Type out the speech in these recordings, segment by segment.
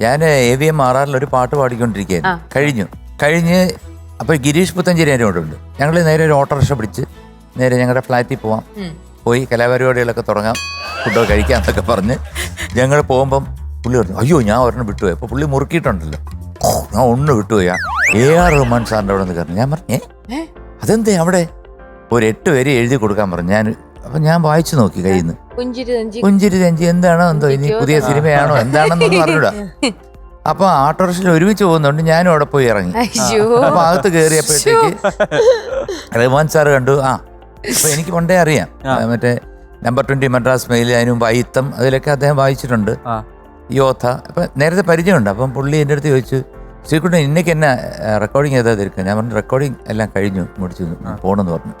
ഞാൻ A V M R ആറിൽ ഒരു പാട്ട് പാടിക്കൊണ്ടിരിക്കുകയായിരുന്നു. കഴിഞ്ഞു. കഴിഞ്ഞ് അപ്പൊ ഗിരീഷ് പുത്തഞ്ചേരി എന്റെ കൂടെ ഉണ്ട്. ഞങ്ങൾ നേരെ ഒരു ഓട്ടോറിക്ഷ പിടിച്ച് നേരെ ഞങ്ങളുടെ ഫ്ലാറ്റിൽ പോവാം. പോയി കലാപരിപാടികളൊക്കെ തുടങ്ങാം. ഫുഡൊക്കെ കഴിക്കാം എന്നൊക്കെ പറഞ്ഞ് ഞങ്ങൾ പോകുമ്പം പുള്ളി പറഞ്ഞു അയ്യോ ഞാൻ ഒരെണ്ണം വിട്ടുപോയി. അപ്പൊ പുള്ളി മുറുക്കിയിട്ടുണ്ടല്ലോ. ഞാൻ ഒന്ന് വിട്ടുപോയാ. എ ആർ റഹ്മാൻ സാറിന്റെ അവിടെ നിന്ന് കയറുന്നു ഞാൻ പറഞ്ഞു ഏ? അതെന്തേ അവിടെ? ഒരു എട്ട് പേര് എഴുതി കൊടുക്കാൻ പറഞ്ഞു. ഞാൻ അപ്പൊ ഞാൻ വായിച്ചു നോക്കി കയ്യിൽ നിന്ന് പുഞ്ചിരി തഞ്ചി എന്താണോ എന്തോ ഇനി പുതിയ സിനിമയാണോ എന്താണെന്നൊന്നും അറിഞ്ഞൂടാ. അപ്പൊ ആട്ടോറിക്ഷയിൽ ഒരുമിച്ച് പോകുന്നുണ്ട് ഞാനും അവിടെ പോയി ഇറങ്ങി. അയ്യോ. അപ്പൊ അകത്ത് കയറിയപ്പോഴത്തേക്ക് റഹ്മാൻ സാർ കണ്ടു. ആ അപ്പൊ എനിക്ക് പണ്ടേ അറിയാം. മറ്റേ നമ്പർ ട്വന്റി മദ്രാസ് മെയിൽ അതിന് മുമ്പ് അയിത്തം അതിലൊക്കെ അദ്ദേഹം വായിച്ചിട്ടുണ്ട്. ആ. യോധ അപ്പൊ നേരത്തെ പരിചയമുണ്ട്. അപ്പം പുള്ളി എന്റെ അടുത്ത് ചോദിച്ചു ശ്രീകുട്ടൻ ഇന്നേക്ക് എന്നാ റെക്കോർഡിങ് ഏതാ തിരിക്കുക ഞാൻ പറഞ്ഞു റെക്കോർഡിങ് എല്ലാം കഴിഞ്ഞു മുടിച്ചു പോണെന്ന് പറഞ്ഞു.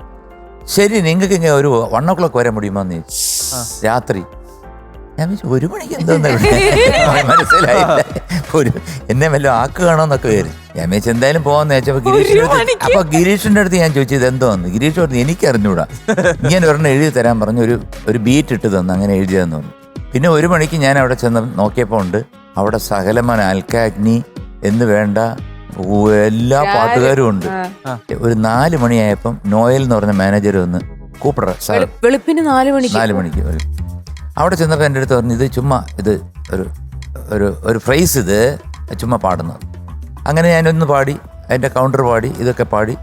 ശരി നിങ്ങൾക്ക് ഇങ്ങനെ ഒരു വൺ ഓ ക്ലോക്ക് വരെ മുടിയുമോ എന്ന് ചോദിച്ചു. രാത്രി. ഞാൻ വെച്ചു ഒരു മണിക്ക് എന്തോന്ന് മനസ്സിലായി ഒരു എന്നെ വല്ലതും ആക്കുകയാണോ എന്നൊക്കെ വരും ഞാൻ വെച്ച് എന്തായാലും പോകാന്ന് വെച്ചപ്പോ ഗിരീഷിന്റെ അപ്പൊ ഗിരീഷിന്റെ അടുത്ത് ഞാൻ ചോദിച്ചത് എന്തോന്ന്? ഗിരീഷ് പറഞ്ഞു എനിക്ക് അറിഞ്ഞൂടാ ഇങ്ങനെ ഒരെണ്ണം എഴുതി തരാൻ പറഞ്ഞു ഒരു ഒരു ബീറ്റ് ഇട്ട് തന്നു അങ്ങനെ എഴുതി തന്നു പിന്നെ ഒരു മണിക്ക് ഞാൻ അവിടെ ചെന്ന് നോക്കിയപ്പോൾ ഉണ്ട് അവിടെ സകലമാൻ അൽക്കാഗ്നി എന്ന് വേണ്ട എല്ലാ പാട്ടുകാരും ഉണ്ട്. ഒരു നാല് മണിയായപ്പം നോയൽ എന്ന് പറഞ്ഞ മാനേജർ വന്ന് കൂപ്പിട സാർ വെളുപ്പിന് നാല് മണിക്ക്. നാല് മണിക്ക് വരും അവിടെ ചെന്നപ്പോൾ എന്റെ അടുത്ത് പറഞ്ഞു ഇത് ചുമ്മാ ഇത് ഒരു ഒരു ഒരു ഫ്രൈസ് ഇത് ചുമ്മാ പാടുന്നത് അങ്ങനെ ഞാനൊന്ന് പാടി അതിന്റെ കൗണ്ടർ പാടി ഇതൊക്കെ പാടി.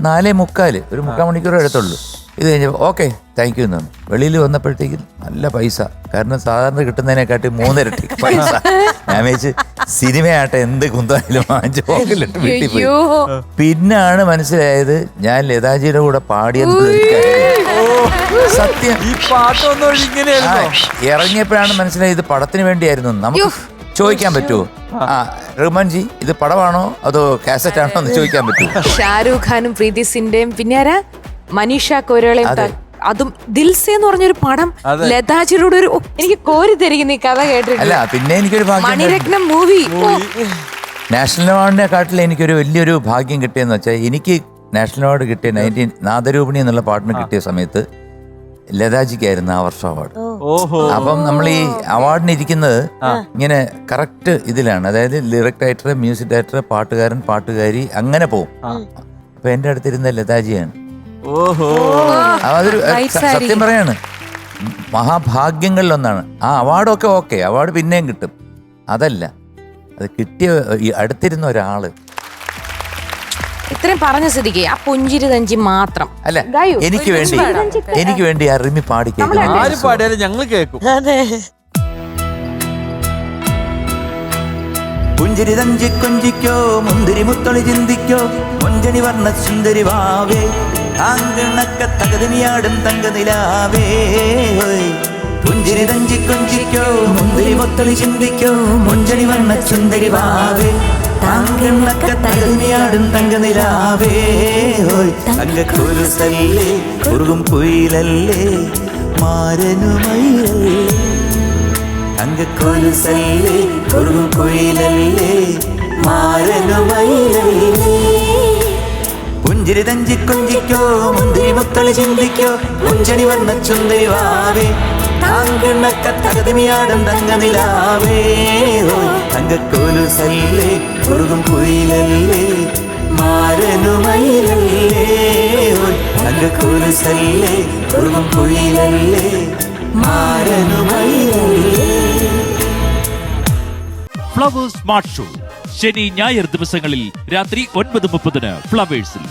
നാലേ മുക്കാൽ ഒരു മുക്കാൽ മണിക്കൂറേ എടുത്തുള്ളൂ. ഇത് കഴിഞ്ഞപ്പോൾ ഓക്കെ താങ്ക് യു എന്നാണ്. വെളിയിൽ വന്നപ്പോഴത്തേക്കും നല്ല പൈസ. കാരണം സാധാരണ കിട്ടുന്നതിനെക്കാട്ടി മൂന്നിരട്ടി പൈസ. ഞാൻ വെച്ച് സിനിമയാട്ടെ എന്ത് കുന്തായാലും വാങ്ങിച്ച് പോകലിട്ട് വീട്ടിൽ പോയി. അയ്യോ. പിന്നാണ് മനസ്സിലായത് ഞാൻ ലതാജിയുടെ കൂടെ പാടിയെന്ന് സത്യം. ഈ പാട്ടൊന്നും ആ, ഇങ്ങനെയായിരുന്നോ ഇറങ്ങിയപ്പോഴാണ് മനസ്സിലായത് ഇത് പടത്തിന് വേണ്ടിയായിരുന്നു. നമുക്ക് ചോദിക്കാൻ പറ്റുമോ? ആ. റഹ്മാൻജി ഇത് പടമാണോ അതോ കാസറ്റ് ആണോ എന്ന് ചോദിക്കാൻ പറ്റുമോ? ഷാരൂഖ് ഖാനും പ്രീതി സിന്റെയും പിന്നെ ആരാ? മനീഷ കോരളെ ത- അതും ദിൽസെ എന്ന് പറഞ്ഞൊരു പടം. ലതാജിയുടെ ഒരു എനിക്ക് കോരി തരിക്കുന്ന ഈ കഥ കേട്ടിട്ടില്ല പിന്നെ എനിക്കൊരു ഭാഗ്യം. മണിരത്നം മൂവി നാഷണൽ അവാർഡിനെ കാട്ടിൽ എനിക്കൊരു വലിയൊരു ഭാഗ്യം കിട്ടിയെന്ന് വെച്ചാൽ എനിക്ക് നാഷണൽ അവാർഡ് കിട്ടിയ നയന്റീൻ നാദരൂപിണി എന്നുള്ള പാട്ടിന് കിട്ടിയ സമയത്ത് ലതാജിക്കായിരുന്നു ആ വർഷം അവാർഡ്. ഓഹോ. അപ്പം നമ്മൾ ഈ അവാർഡിന് ഇരിക്കുന്നത് ഇങ്ങനെ കറക്റ്റ് ഇതിലാണ്. അതായത് ലിറിക് റൈറ്റർ മ്യൂസിക് ഡയറക്ടർ പാട്ടുകാരൻ പാട്ടുകാരി അങ്ങനെ പോകും അപ്പൊ എന്റെ അടുത്തിരുന്ന ലതാജിയാണ്. ഓഹോ. അതൊരു സത്യം പറയാണ്. മഹാഭാഗ്യങ്ങളിലൊന്നാണ്. ആ അവാർഡൊക്കെ ഓക്കെ. അവാർഡ് പിന്നെയും കിട്ടും. അതല്ല. അത് കിട്ടിയ ഈ അടുത്തിരുന്ന ഒരാൾ. ഇത്രയും പറഞ്ഞ സ്ഥിതിക്ക് ആ പുഞ്ചിരി തഞ്ചി മാത്രം. അല്ല ഗായു, എനിക്ക് വേണ്ടി എനിക്ക് വേണ്ടി ആ റിമി പാടി കേൾക്കും. ആര് പാടിയാലും ഞങ്ങൾ കേൾക്കും. പുഞ്ചിരി തഞ്ചി കൊഞ്ചിക്കോ മുന്തിരി മുത്തളി ചിന്തിക്കോ കൊഞ്ചണി വർണ സുന്ദരി വാവേ. താങ്കണക്ക തകതിനിയാടും തങ്ക നിലാവേ ഹോയ്. പുഞ്ചിരി തഞ്ചി കൊഞ്ചിക്കോ മുന്തിരി മൊത്തളി ചിന്തിക്കോ മുഞ്ചണി വണ്ണ ചുന്തരി വാവേ താങ്കണക്ക തകതിനിയാടും തങ്ക നിലാവേ ഹോയ്. തങ്കക്കുരുസല്ലേ കുറുകും കുയിലല്ലേ മാരനുമയിലല്ലേ അങ്കക്കൊലുസല്ലേ കുറുകും കുയിലല്ലേ മാരനുമയിലല്ലേ പുഞ്ചിരി തഞ്ചി കൊഞ്ചിക്കോ മുന്തിരി മുത്തളി ചിന്തിക്കോ മുഞ്ചണി വന്ന ചുന്തിരി വാവേ. താങ്കണ്ണക്ക തകതിമിയാടും തങ്കക്കോലുസല്ലേ കുറുകും കുയിലല്ലേ മാരനുമയിലല്ലേ തങ്കക്കോലുസല്ലേ കുറുകും കുയിലല്ലേ മാരനുമയിലല്ലേ ഫ്ലവേഴ്സ് സ്മാർട്ട് ഷോ. ശനി ഞായർ ദിവസങ്ങളിൽ രാത്രി ഒൻപത് മുപ്പതിന് ഫ്ലവേഴ്സിൽ.